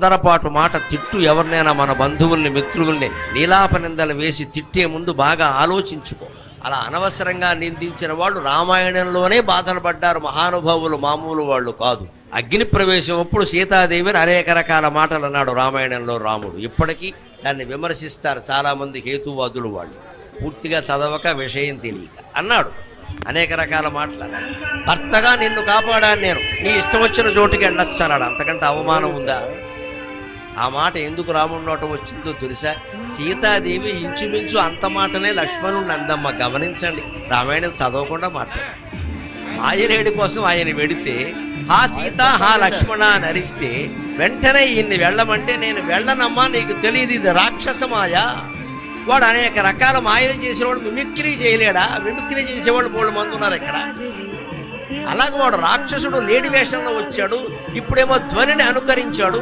తొందరపాటు మాట తిట్టు ఎవరినైనా మన బంధువుల్ని మిత్రుల్ని నీలాప నిందలు వేసి తిట్టే ముందు బాగా ఆలోచించుకో. అలా అనవసరంగా నిందించిన వాళ్ళు రామాయణంలోనే బాధలు పడ్డారు. మహానుభావులు మామూలు వాళ్ళు కాదు. అగ్ని ప్రవేశం అప్పుడు సీతాదేవిని అనేక రకాల మాటలు అన్నాడు రామాయణంలో రాముడు. ఇప్పటికీ దాన్ని విమర్శిస్తారు చాలామంది హేతువాదులు వాళ్ళు. పూర్తిగా చదవక విషయం తెలియక అన్నాడు. అనేక రకాల మాటలు భర్తగా నిన్ను కాపాడాను నేను. నీ ఇష్టం వచ్చిన చోటుకి వెళ్ళొచ్చు అన్నాడు. అంతకంటే అవమానం ఉందా? ఆ మాట ఎందుకు రాముడి నోట వచ్చిందో తెలుసా? సీతాదేవి ఇంచుమించు అంత మాటనే లక్ష్మణుడు అందమ్మ గమనించండి. రామాయణం చదవకుండా మాట్లాడు. ఆయనేడి కోసం ఆయన వెడితే హా సీత హా లక్ష్మణ అని అరిస్తే వెంటనే ఈయన్ని వెళ్ళమంటే నేను వెళ్ళనమ్మా నీకు తెలియదు ఇది రాక్షస మాయ వాడు అనేక రకాల మాయలు చేసేవాడు మిమిక్రీ చేయలేడా? మిమిక్రీ చేసేవాళ్ళు మూడు మంది ఉన్నారు ఇక్కడ. అలాగే వాడు రాక్షసుడు లేడి వేషంలో వచ్చాడు ఇప్పుడేమో ధ్వనిని అనుకరించాడు